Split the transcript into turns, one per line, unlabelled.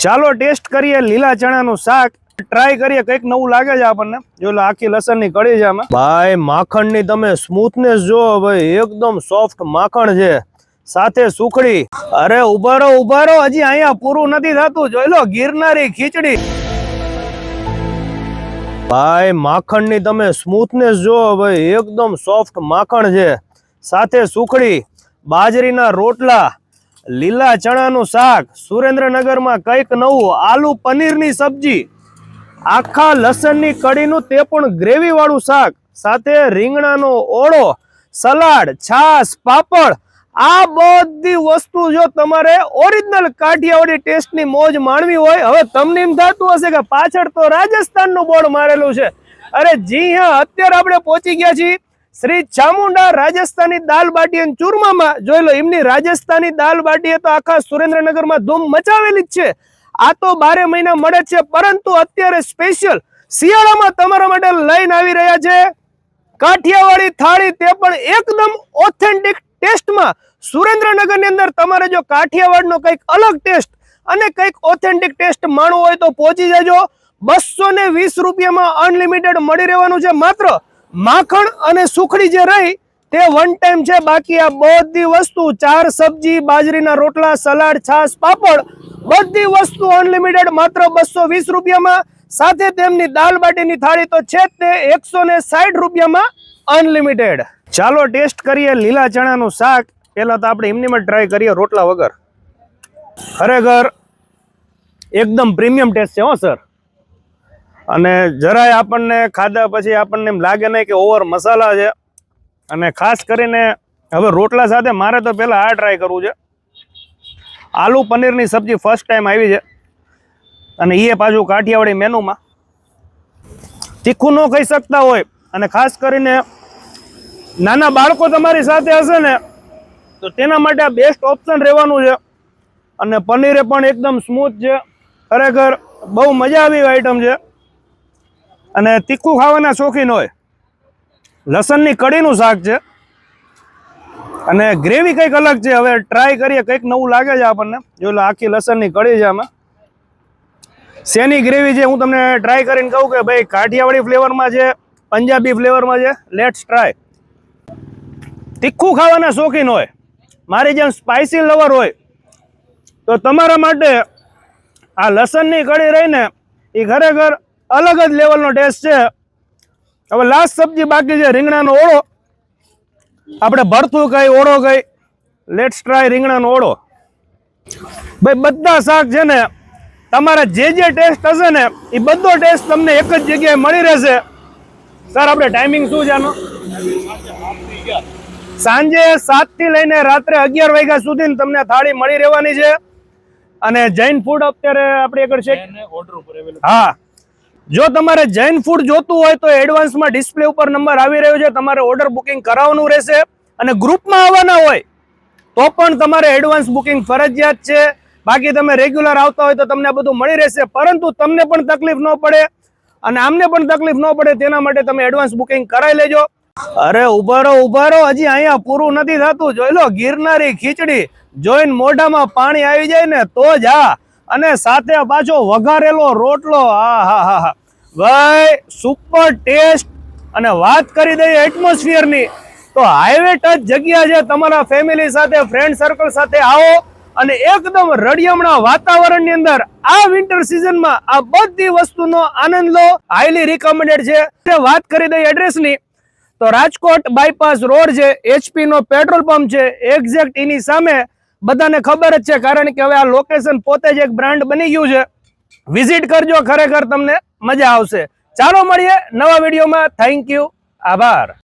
ચાલો ટેસ્ટ કરીએ લીલા ચણાનું શાક. ટ્રાય કરીએ, કંઈક નવું લાગે છે આપણને. જો આખી લસણની કળી છે આમાં. ભાઈ, માખણની તમે સ્મૂથનેસ જો ભાઈ, એકદમ સોફ્ટ માખણ છે. સાથે સુખડી. અરે, ઊભા ઉભારો ઊભા રહો. હજી અહીંયા પૂરું નથી થતું. જોઈ લો, ગિરનારી ખીચડી. ભાઈ, માખણની તમે સ્મૂથનેસ જો ભાઈ, એકદમ સોફ્ટ માખણ છે. સાથે સુખડી. બાજરીના રોટલા. લીલા ચણાનું શાક, સુરેન્દ્રનગરમાં કંઈક નવું, આલુ પનીરની સબ્જી. આખા લસણની કઢીનું તે પણ ગ્રેવીવાળું શાક. સાથે રીંગણાનો ઓળો, સલાડ, છાશ, પાપડ. આ બધી વસ્તુ જો તમારે ઓરિજિનલ કાઠિયાવાડી ટેસ્ટની મોજ માણવી હોય, હવે તમને એમ થતું હશે કે પાછળ તો રાજસ્થાનનું બોર્ડ મારેલું છે. અરે જી હા, અત્યારે આપણે પહોંચી ગયા છીએ. શ્રી ચામુંડા રાજસ્થાની દાલ બાટી અને ચૂરમામાં જોઈ લો, એમની રાજસ્થાની દાલ બાટી તો આખા સુરેન્દ્રનગરમાં ધૂમ મચાવેલી જ છે. આ તો બારે મહિના મળે છે, પરંતુ અત્યારે સ્પેશિયલ શિયાળામાં તમારા માટે લઈને આવી રહ્યા છે. કાઠિયાવાડી થાળી તે પણ એકદમ ઓથેન્ટિક ટેસ્ટમાં. સુરેન્દ્રનગરની અંદર તમારે જો કાઠિયાવાડનો કંઈક અલગ ટેસ્ટ અને કંઈક ઓથેન્ટિક ટેસ્ટ માણવો હોય તો પહોંચી જજો. બસો ને વીસ રૂપિયામાં અનલિમિટેડ મળી રહેવાનું છે માત્ર માખણ અને સુખડી જે રહી, તે વન ટાઈમ છે. બાકી આ બધી વસ્તુ, ચાર સબ્જી, બાજરીના રોટલા, સલાડ, છાશ, પાપડ, બધી વસ્તુ અનલિમિટેડ માત્ર બસો વીસ રૂપિયામાં. સાથે તેમની દાલ બાટીની થાળી તો છે તે એકસો ને સાઠ રૂપિયામાં અનલિમિટેડ ચાલો ટેસ્ટ કરીએ લીલા ચણાનું શાક. પહેલા તો આપણે એમની ટ્રાય કરીએ રોટલા વગર. ખરેખર, એકદમ પ્રીમિયમ ટેસ્ટ છે હો સર અને જરાય આપણને ખાધા પછી આપણને એમ લાગે નહીં કે ઓવર મસાલા છે. અને ખાસ કરીને હવે રોટલા સાથે મારે તો પહેલાં આ ટ્રાય કરવું છે. આલુ પનીરની સબ્જી ફર્સ્ટ ટાઈમ આવી છે. અને એ પાછું કાઠિયાવાડી મેનુમાં. તીખું ન ખાઈ શકતા હોય. અને ખાસ કરીને નાના બાળકો તમારી સાથે હશે ને, તો તેના માટે આ બેસ્ટ ઓપ્શન રહેવાનું છે. અને પનીરે પણ એકદમ સ્મૂથ છે. ખરેખર બહુ મજા આવી આઈટમ છે. અને તીખું ખાવાના શોખીન હોય. લસણની કઢીનું શાક છે. અને ગ્રેવી કંઈક અલગ છે. હવે ટ્રાય કરીએ, કંઈક નવું લાગે છે આપણને. જો આખી લસણની કઢી છે આમાં. શેની ગ્રેવી છે? હું તમને ટ્રાય કરીને કહું કે ભાઈ, કાઠિયાવાડી ફ્લેવરમાં છે, પંજાબી ફ્લેવરમાં છે. લેટ્સ ટ્રાય તીખું ખાવાના શોખીન હોય. મારી જેમ સ્પાઇસી લવર હોય, તો તમારા માટે આ લસણની કઢી રહીને એ ખરેખર અલગ જ લેવલનો ટેસ્ટ છે. હવે લાસ્ટ સબ્જી બાકી છે રીંગણાનો ઓળો. આપણે ભરતું કઈ ઓળો કઈ. લેટ્સ ટ્રાય રીંગણાનો ઓળો. ભાઈ બધા શાક છે ને તમારા જે જે ટેસ્ટ હશે ને એ બધો ટેસ્ટ તમને એક જ જગ્યાએ મળી રહેશે. સર આપણે ટાઈમિંગ શું છે આનો? સાંજે સાતથી લઈને રાત્રે અગિયાર વાગ્યા સુધી તમને થાળી મળી રહેવાની છે. અને જૈન ફૂડ અત્યારે આપણે આગળ છે. હા. જો તમારે જૈન ફૂડ જોતું હોય તો એડવાન્સમાં ડિસ્પ્લે ઉપર નંબર આવી રહ્યો છે. તમારે ઓર્ડર બુકિંગ કરાવવાનું રહેશે. અને ગ્રુપમાં આવવાના હોય તો પણ તમારે એડવાન્સ બુકિંગ ફરજિયાત છે. બાકી તમે રેગ્યુલર આવતા હોય તો તમને બધું મળી રહેશે. પરંતુ તમને પણ તકલીફ ન પડે. અને આમને પણ તકલીફ ન પડે. તેના માટે તમે એડવાન્સ બુકિંગ કરાવી લેજો. અરે ઉભારો રહો ઊભા રહો હજી અહીંયા પૂરું નથી થતું. જોઈ લો, ગિરનારી ખીચડી. જોઈને મોઢામાં પાણી આવી જાય ને તો જ આ. અને સાથે પાછો વઘારેલો રોટલો. આ, હા હા હા. ભાઈ સુપર ટેસ્ટ અને વાત કરી દઈએ એટમોસ્ફિયરની તો હાઈવે ટચ જગ્યા છે. તમારા ફેમિલી સાથે ફ્રેન્ડ સર્કલ સાથે આવો અને એકદમ રળિયમણા વાતાવરણની અંદર આ વિન્ટર સિઝનમાં આ બધી વસ્તુનો આનંદ લો. હાઈલી રિકમેન્ડેડ છે. વાત કરી દઈએ એડ્રેસની તો રાજકોટ બાયપાસ રોડ છે. એચપી નો પેટ્રોલ પંપ છે. એક્ઝેક્ટ એની સામે બધાને ખબર જ છે, કારણ કે હવે આ લોકેશન પોતે જ એક બ્રાન્ડ બની ગયું છે. વિઝિટ કરજો ખરેખર તમને. મજા આવશે. ચાલો મળીએ નવા વિડીયોમાં. થેન્ક યુ આભાર.